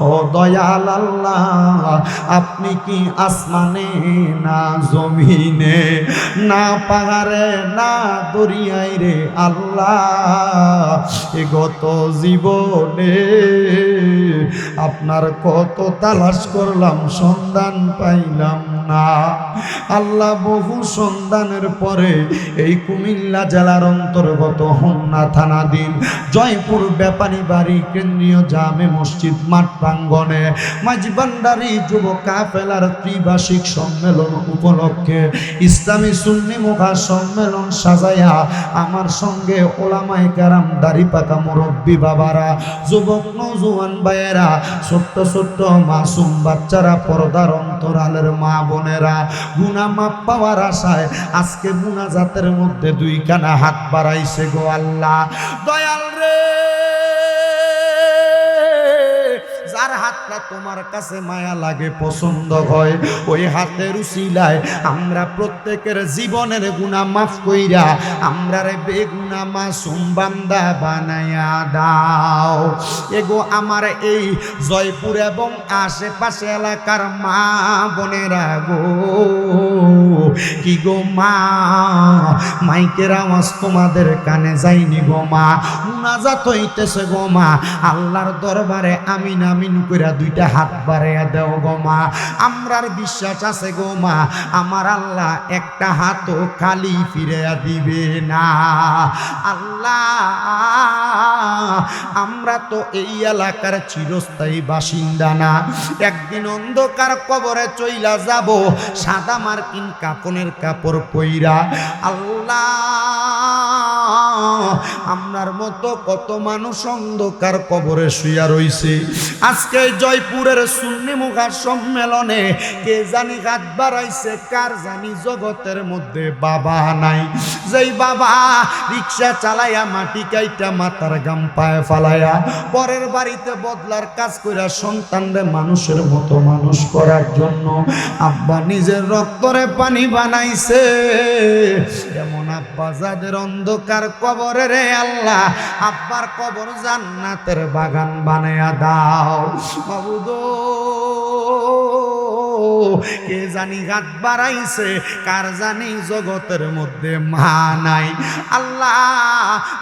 ও দয়াল আল্লাহ, আপনি কি আসমানে না জমিনে, না পাহাড়ে, না দরিয়ায় রে আল্লাহ? এ গত জীবনে আপনার কত তালাশ করলাম, সন্ধান পাইলাম না। আল্লাহ বহু সন্ধানের পরে এই কুমিল্লা জেলার অন্তর্গত হোমনা থানাধীন জয়পুর ব্যাপারী বাড়ি কেন্দ্রীয় জামে মসজিদ মাঠ প্রাঙ্গনে মাঝবান্ডারি যুব কাফেলার ত্রিবার্ষিক সম্মেলন উপলক্ষে ইসলামী সুন্নি মুখা সম্মেলন সাজাইয়া আমার সঙ্গে ওলামাই কারাম দাড়ি পাকা মুরব্বী বাবারা, যুবক নজুয়ান ভাইয়েরা, ছোট্ট ছোট্ট মাসুম বাচ্চারা পর্দার অন্তরালের মা বোনেরা, গুনা মাপ পাওয়ার আশায় আজকে গুনা জাতের মধ্যে দুইখানা হাত বাড়াইছে গো আল্লাহ। দয়াল রে! যার হাতটা তোমার কাছে মায়া লাগে, পছন্দ হয়। ওই হাতের উসিলায় আমরা প্রত্যেকের জীবনের গুণা মাফ কইরা আমরা রে বেগুনা মাসুম বান্দা বানায়া দাও। এগো আমার এই জয়পুর এবং আশেপাশে এলাকার মা বোনেরা গো। কি গো মা, মাইকের আওয়াজ তোমাদের কানে যায়নি গো মা, মুনাজাত হইতেছে গো মা। আল্লাহর দরবারে আমিন আমিন কইরা দুইটা হাত বাড়াইয়া দেও গো মা। আমরার বিশ্বাস আছে গো মা, আমার আল্লাহ একটা হাতও খালি ফিরিয়া দিবে না। আল্লাহ, আমরা তো এই এলাকার চিরস্থায়ী বাসিন্দা না। একদিন অন্ধকার কবরে চইলা যাব, সাদা মার্কিন কাপনের কাপড় পইরা। আল্লাহ আমরার মতো কত মানুষ অন্ধকার কবরে শুইয়া রইছে। আজকে জয়পুরের সুন্নি মুখার সম্মেলনে কে জানি হাত বাড়াইছে, কার জানি জগতের মধ্যে বাবা নাই। যেই বাবা রিক্সা চালাইয়া, মাটি কাইটা মাথার গাম পায়ে ফালাইয়া, পরের বাড়িতে বদলার কাজ কইরা সন্তানরে মানুষের মতো মানুষ করার জন্য আব্বা নিজের রক্তরে পানি বানাইছে। এমন আব্বা যাদের অন্ধকার কবরে রে আল্লাহ আব্বার কবর জান্নাতের বাগান বানায়া দাও। বাবুদো কে জানি হাত বাড়াইছে, কার জানি জগতের মধ্যে মা নাই। আল্লাহ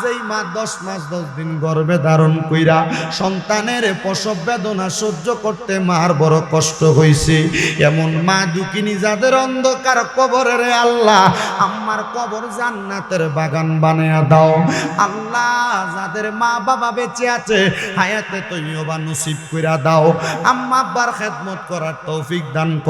যেই মা দশ মাস দশ দিন গর্ভে ধারণ কইরা সন্তানের প্রসব বেদনা সহ্য করতে মার বড় কষ্ট হইছে। এমন মা দুকিনি যাদের অন্ধকার কবরের আল্লাহ আমার কবর জান্নাতের বাগান বানায়া দাও। আল্লাহ যাদের মা বাবা বেঁচে আছে, হায়াতে তুমিও বা নসিব কইরা দাও। আম্মা আব্বার খেদমত করার তৌফিক দান করো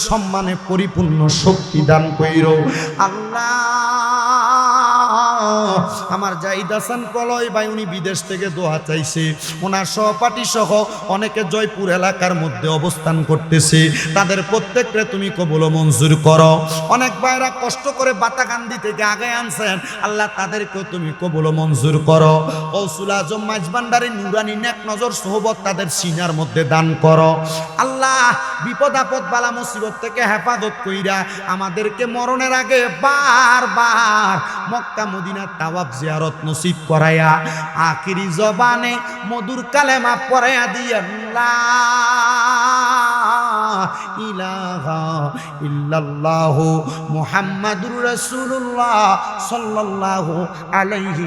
সম্মানে পরিপূর্ণ শক্তি দান কইরো। আল্লাহ। আমার জাহিদ হাসান পলয় ভাই, উনি বিদেশ থেকে দোয়া চাইছে। ওনার সহপাঠী সহ অনেকে জয়পুর এলাকার মধ্যে অবস্থান করতেছে। তাদের প্রত্যেককে তুমি কবল মঞ্জুর করো। অনেক ভাইরা কষ্ট করে বাতাকান্দি থেকে আগে আনছেন। আল্লাহ তাদেরকেও তুমি কবল মঞ্জুর করো। কৌসুল আজম মাঝবান্ডারি নুরানি, নেক নজর সোহবত তাদের সিনার মধ্যে দান করো। আল্লাহ বিপদ আপদ বালা মুসিবত থেকে হেফাজত কইরা আমাদেরকে মরণের আগে বারবার মক্কা, মদিনা তাওয়াব জিয়ারত নসিব করায়া আখিরি জবানে মধুর কালেমা পড়ায়া দিয়া, লা ইলাহা ইল্লাল্লাহু মুহাম্মাদুর রাসূলুল্লাহ সাল্লাল্লাহু আলাইহি